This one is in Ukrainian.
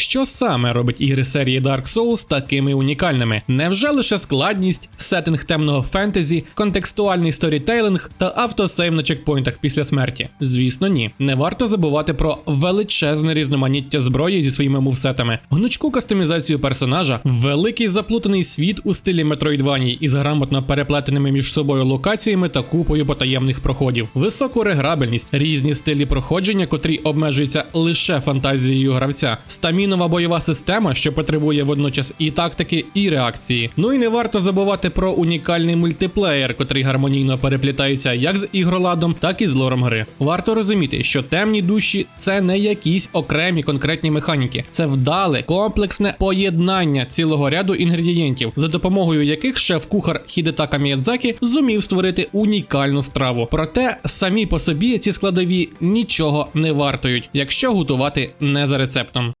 Що саме робить ігри серії Dark Souls такими унікальними? Невже лише складність, сеттинг темного фентезі, контекстуальний сторітейлинг та автосейв на чекпоінтах після смерті? Звісно, ні. Не варто забувати про величезне різноманіття зброї зі своїми мувсетами, гнучку кастомізацію персонажа, великий заплутаний світ у стилі Metroidvania із грамотно переплетеними між собою локаціями та купою потаємних проходів, високу реграбельність, різні стилі проходження, котрі обмежуються лише фантазією гравця, стамінова бойова система, що потребує водночас і тактики, і реакції. Ну і не варто забувати про унікальний мультиплеєр, котрий гармонійно переплітається як з ігроладом, так і з лором гри. Варто розуміти, що темні душі це не якісь окремі конкретні механіки, це вдале комплексне поєднання цілого ряду інгредієнтів, за допомогою яких шеф-кухар Хідетака Міядзакі зумів створити унікальну страву. Проте самі по собі ці складові нічого не вартують, якщо готувати не за рецептом.